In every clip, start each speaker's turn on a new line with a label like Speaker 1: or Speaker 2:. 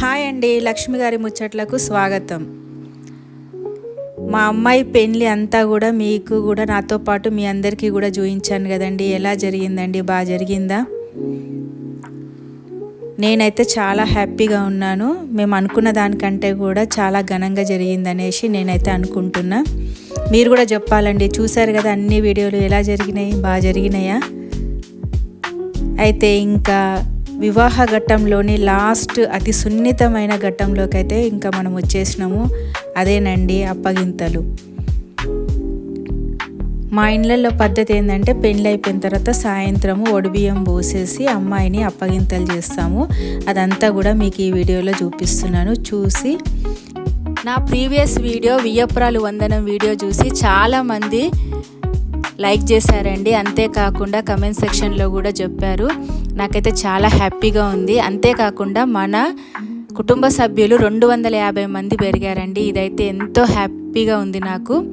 Speaker 1: Hi అండి లక్ష్మి గారి ముచ్చట్లకు స్వాగతం. మా అమ్మాయి పెళ్ళి అంతా కూడా మీకు కూడా నాతో పాటు మీ అందరికీ కూడా చూయించాను కదండి. ఎలా జరిగిందండి? బాగా జరిగిందా? నేనైతే చాలా హ్యాపీగా ఉన్నాను. మేము అనుకున్న దానికంటే కూడా చాలా ఘనంగా జరిగిందనేసి నేనైతే అనుకుంటున్నా. మీరు కూడా చెప్పాలండి. చూశారు కదా అన్ని వీడియోలు ఎలా జరిగినాయి? బాగా జరిగినాయా? అయితే ఇంకా వివాహ ఘట్టంలోని లాస్ట్ అతి సున్నితమైన ఘట్టంలోకి అయితే ఇంకా మనం వచ్చేసినాము. అదేనండి అప్పగింతలు. మా ఇళ్ళల్లో పద్ధతి ఏంటంటే పెళ్ళి అయిపోయిన తర్వాత సాయంత్రం ఒడిబియ్యం పోసేసి అమ్మాయిని అప్పగింతలు చేస్తాము. అదంతా కూడా మీకు ఈ వీడియోలో చూపిస్తున్నాను. చూసి నా ప్రీవియస్ వీడియో వియ్యపురాలు వందనం వీడియో చూసి చాలామంది లైక్ చేశారండి. అంతేకాకుండా కమెంట్ సెక్షన్లో కూడా చెప్పారు. నాకైతే చాలా హ్యాపీగా ఉంది. అంతేకాకుండా మన కుటుంబ సభ్యులు రెండు వందల యాభై మంది పెరిగారండి. ఇదైతే ఎంతో హ్యాపీగా ఉంది నాకు.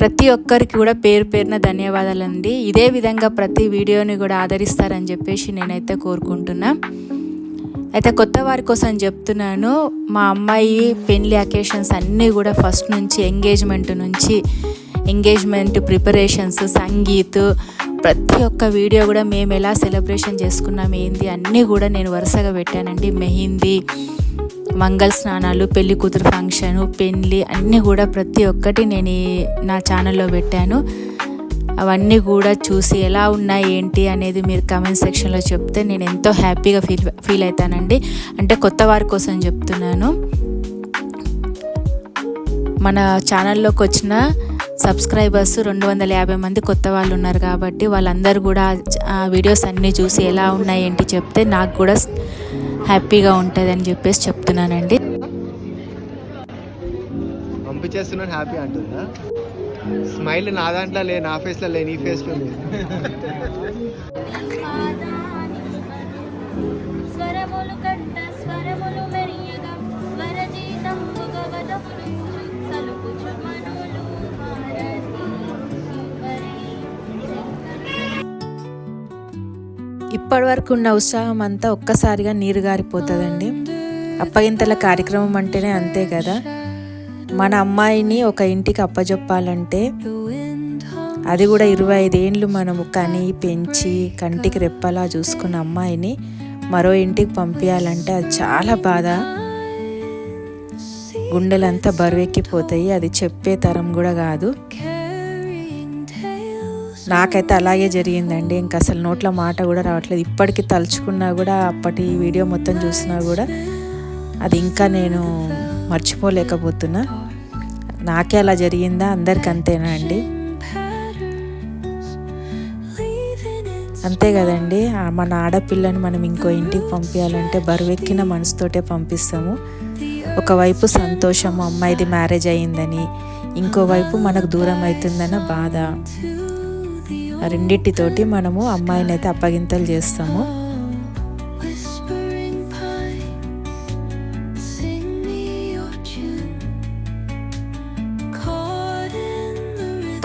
Speaker 1: ప్రతి ఒక్కరికి కూడా పేరు పేరున ధన్యవాదాలండి. ఇదే విధంగా ప్రతి వీడియోని కూడా ఆదరిస్తారని చెప్పేసి నేనైతే కోరుకుంటున్నా. అయితే కొత్త వారి కోసం చెప్తున్నాను. మా అమ్మాయి పెళ్ళి అకేషన్స్ అన్నీ కూడా ఫస్ట్ నుంచి ఎంగేజ్మెంట్ నుంచి ఎంగేజ్మెంట్ ప్రిపరేషన్స్ సంగీత్ ప్రతి ఒక్క వీడియో కూడా మేము ఎలా సెలబ్రేషన్ చేసుకున్నాం ఏంది అన్నీ కూడా నేను వరుసగా పెట్టానండి. మెహిందీ మంగళ స్నానాలు పెళ్ళి కూతురు ఫంక్షను పెళ్ళి అన్నీ కూడా ప్రతి ఒక్కటి నేను నా ఛానల్లో పెట్టాను. అవన్నీ కూడా చూసి ఎలా ఉన్నాయి ఏంటి అనేది మీరు కమెంట్ సెక్షన్లో చెప్తే నేను ఎంతో హ్యాపీగా ఫీల్ ఫీల్ అవుతానండి. అంటే కొత్త వారి కోసం చెప్తున్నాను. మన ఛానల్లోకి వచ్చిన సబ్స్క్రైబర్స్ రెండు వందల యాభై మంది కొత్త వాళ్ళు ఉన్నారు కాబట్టి వాళ్ళందరూ కూడా ఆ వీడియోస్ అన్నీ చూసి ఎలా ఉన్నాయి ఏంటి చెప్తే నాకు కూడా హ్యాపీగా ఉంటుంది అని చెప్పేసి చెప్తున్నానండి.
Speaker 2: పంపించేస్తున్నాను హ్యాపీ అంటుందా? స్మైల్ నా దాంట్లో లే నా ఫేస్లో లే నీ ఫేస్లో లే.
Speaker 1: అప్పటి వరకు ఉన్న ఉత్సాహం అంతా ఒక్కసారిగా నీరు గారిపోతుందండి. అప్పగింతల కార్యక్రమం అంటేనే అంతే కదా. మన అమ్మాయిని ఒక ఇంటికి అప్పజెప్పాలంటే అది కూడా ఇరవై ఐదేండ్లు మనము కని పెంచి కంటికి రెప్పలా చూసుకున్న అమ్మాయిని మరో ఇంటికి పంపించాలంటే అది చాలా బాధ. గుండెలంతా బరువెక్కిపోతాయి. అది చెప్పే తరం కూడా కాదు. నాకైతే అలాగే జరిగిందండి. ఇంకా అసలు నోట్ల మాట కూడా రావట్లేదు. ఇప్పటికి తలుచుకున్నా కూడా అప్పటి వీడియో మొత్తం చూసినా కూడా అది ఇంకా నేను మర్చిపోలేకపోతున్నా. నాకే అలా జరిగిందా? అందరికి అంతేనా అండి? అంతే కదండి. మన ఆడపిల్లని మనం ఇంకో ఇంటికి పంపించాలంటే బరువెక్కిన మనసుతోటే పంపిస్తాము. ఒకవైపు సంతోషం అమ్మాయిది మ్యారేజ్ అయ్యిందని ఇంకోవైపు మనకు దూరం అవుతుందన్న బాధ. రెండిటితోటి మనము అమ్మాయిని అయితే అప్పగింతలు చేస్తాము.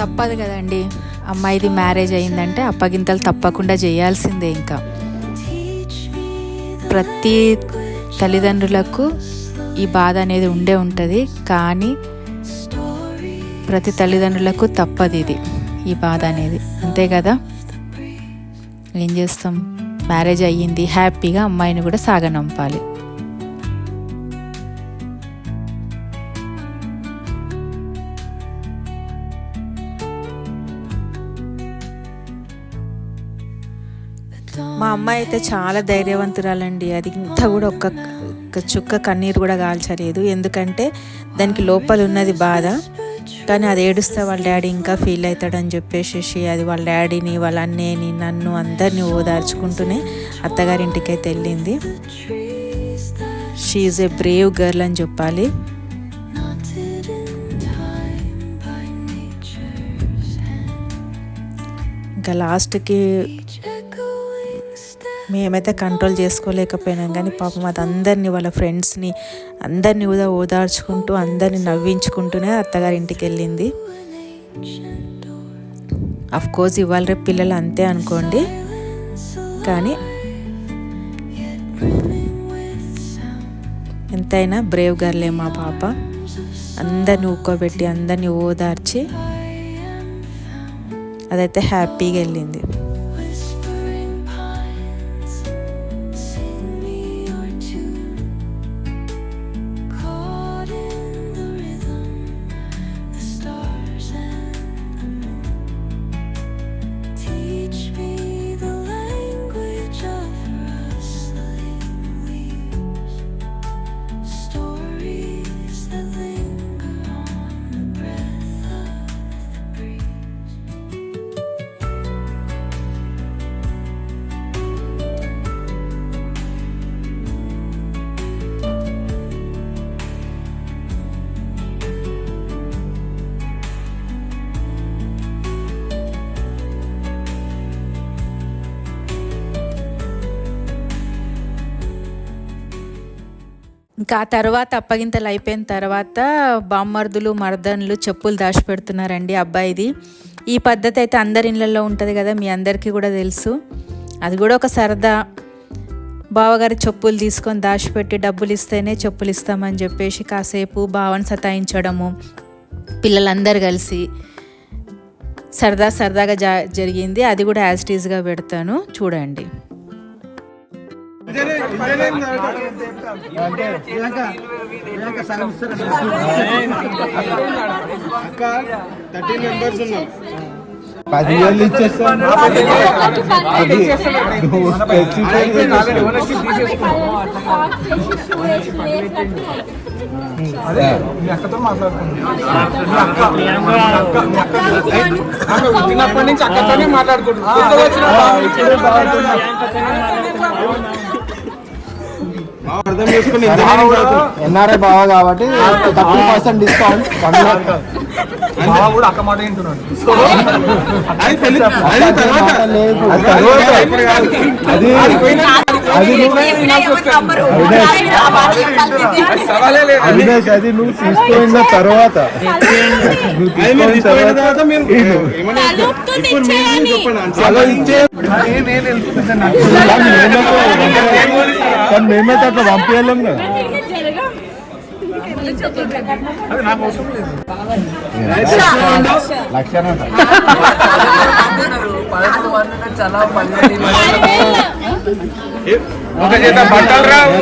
Speaker 1: తప్పదు కదండి. అమ్మాయిది మ్యారేజ్ అయిందంటే అప్పగింతలు తప్పకుండా చేయాల్సిందే ఇంకా. ప్రతి తల్లిదండ్రులకు ఈ బాధ అనేది ఉండే ఉంటుంది. కానీ ప్రతి తల్లిదండ్రులకు తప్పదు ఇది. ఈ బాధ అనేది. అంతే కదా? ఏం చేస్తాం? మ్యారేజ్ అయ్యింది హ్యాపీగా అమ్మాయిని కూడా సాగనంపాలి. మా అమ్మాయి అయితే చాలా ధైర్యవంతురాలండి. అది ఇంత కూడా ఒక్క చుక్క కన్నీరు కూడా కాల్చలేదు. ఎందుకంటే దానికి లోపల ఉన్నది బాధ. కానీ అది ఏడుస్తే వాళ్ళ డాడీ ఇంకా ఫీల్ అవుతాడని చెప్పేసి అది వాళ్ళ డాడీని వాళ్ళ అన్నయ్యని నన్ను అందరినీ ఓదార్చుకుంటూనే అత్తగారింటికైతే వెళ్ళింది. షీఈ్ ఏ బ్రేవ్ గర్ల్ అని చెప్పాలి. ఇంకా లాస్ట్కి మేమైతే కంట్రోల్ చేసుకోలేకపోయినాం. కానీ పాపం అది అందరినీ వాళ్ళ ఫ్రెండ్స్ని అందరినీ కూడా ఓదార్చుకుంటూ అందరిని నవ్వించుకుంటూనే అత్తగారి ఇంటికి వెళ్ళింది. అఫ్ కోర్స్ ఇవాళ రేపు పిల్లలు అంతే అనుకోండి. కానీ ఎంతైనా బ్రేవ్ గర్లే మా పాప. అందరిని ఊకోబెట్టి అందరిని ఓదార్చి అదైతే హ్యాపీగా వెళ్ళింది. ఇంకా ఆ తర్వాత అప్పగింతలు అయిపోయిన తర్వాత బామ్మర్దులు మర్దన్లు చెప్పులు దాచిపెడుతున్నారండి అబ్బాయిది. ఈ పద్ధతి అయితే అందరి ఇళ్ళల్లో ఉంటుంది కదా మీ అందరికీ కూడా తెలుసు. అది కూడా ఒక సరదా. బావగారి చెప్పులు తీసుకొని దాచిపెట్టి డబ్బులు ఇస్తేనే చెప్పులు ఇస్తామని చెప్పేసి కాసేపు బావని సతాయించడము పిల్లలందరూ కలిసి సరదా సరదాగా జా జరిగింది. అది కూడా యాజ్ టీజ్గా పెడతాను. చూడండి.
Speaker 2: థర్టీన్ మెంబర్స్ ఉన్నాం
Speaker 3: చిన్నప్పటి నుంచి అక్కతోనే
Speaker 2: అర్థం చేసుకుని ఎన్ఆర్ఐ బాగా కాబట్టి థర్టీ పర్సెంట్ డిస్కౌంట్.
Speaker 3: బావ కూడా అక్క మాట వింటున్నాడు.
Speaker 2: అది అవినాష్ అది నువ్వు తీసుకున్న తర్వాత. కానీ మేమైతే అట్లా పంపించలేం కదా.
Speaker 3: అది ఒక చేత బట్టలు రావు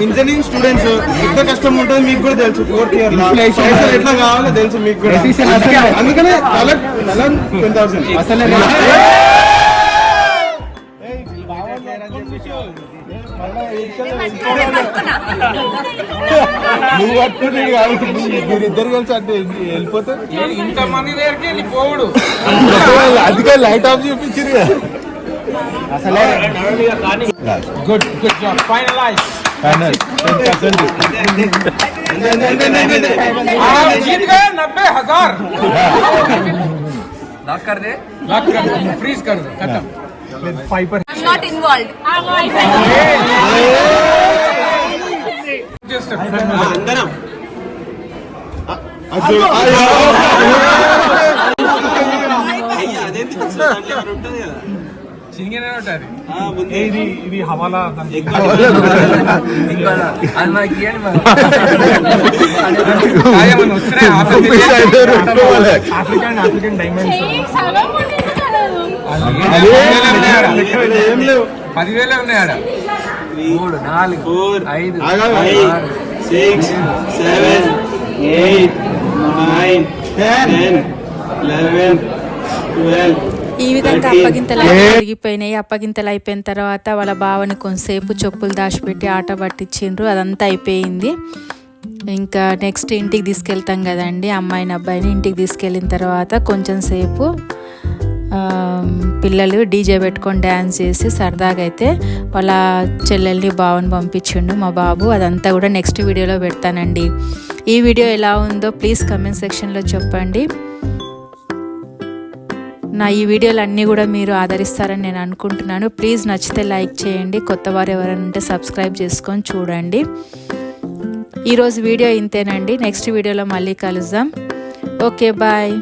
Speaker 2: ఇంజనీరింగ్ స్టూడెంట్స్ ఎంత కష్టం ఉంటుంది మీకు కూడా తెలుసు ఫోర్త్ ఇయర్ పైసలు ఎట్లా కావాలో తెలుసు మీకు కూడా. అందుకనే టెన్ థౌసండ్ అసలే నువ్వు పట్టుకుంటే కాదు మీరు ఇద్దరు కలిసి అంటే వెళ్ళిపోతే
Speaker 3: ఇంతమంది దగ్గరికి వెళ్ళి పోవుడు
Speaker 2: అందుకే లైట్ ఆఫ్ చూపించారు కదా అసలే
Speaker 3: good good job finalize
Speaker 2: final ten
Speaker 3: आप जीत गए नब्बे हजार लॉक कर दे लॉक कर दे फ्रीज कर दो खत्म फाइव पर
Speaker 4: నాట్ ఇన్వాల్వ్డ్
Speaker 2: అందరం.
Speaker 3: ఇది ఇది హవాలా? ఆఫ్రికన్ ఆఫ్రికన్ డైమండ్స్ పదివేలే ఉన్నాయి? ఆడ మూడు నాలుగు ఐదు
Speaker 5: six seven eight nine ten eleven twelve
Speaker 1: ఈ విధంగా అప్పగింతలు జరిగిపోయినాయి అప్పగింతలు అయిపోయిన తర్వాత వాళ్ళ బావని కొంతసేపు చెప్పులు దాచిపెట్టి ఆట పట్టించిండ్రు. అదంతా అయిపోయింది. ఇంకా నెక్స్ట్ ఇంటికి తీసుకెళ్తాం కదండి. అమ్మాయిని అబ్బాయిని ఇంటికి తీసుకెళ్ళిన తర్వాత కొంచెం సేపు పిల్లలు డీజే పెట్టుకొని డ్యాన్స్ చేసి సరదాగా అయితే వాళ్ళ చెల్లెల్ని బావని పంపించిండు మా బాబు. అదంతా కూడా నెక్స్ట్ వీడియోలో పెడతానండి. ఈ వీడియో ఎలా ఉందో ప్లీజ్ కమెంట్ సెక్షన్లో చెప్పండి. నా ఈ వీడియోలు అన్నీ కూడా మీరు ఆదరిస్తారని నేను అనుకుంటున్నాను. ప్లీజ్ నచ్చితే లైక్ చేయండి. కొత్త వారు ఎవరైనా ఉంటే సబ్స్క్రైబ్ చేసుకొని చూడండి. ఈరోజు వీడియో ఇంతేనండి. నెక్స్ట్ వీడియోలో మళ్ళీ కలుద్దాం. Okay bye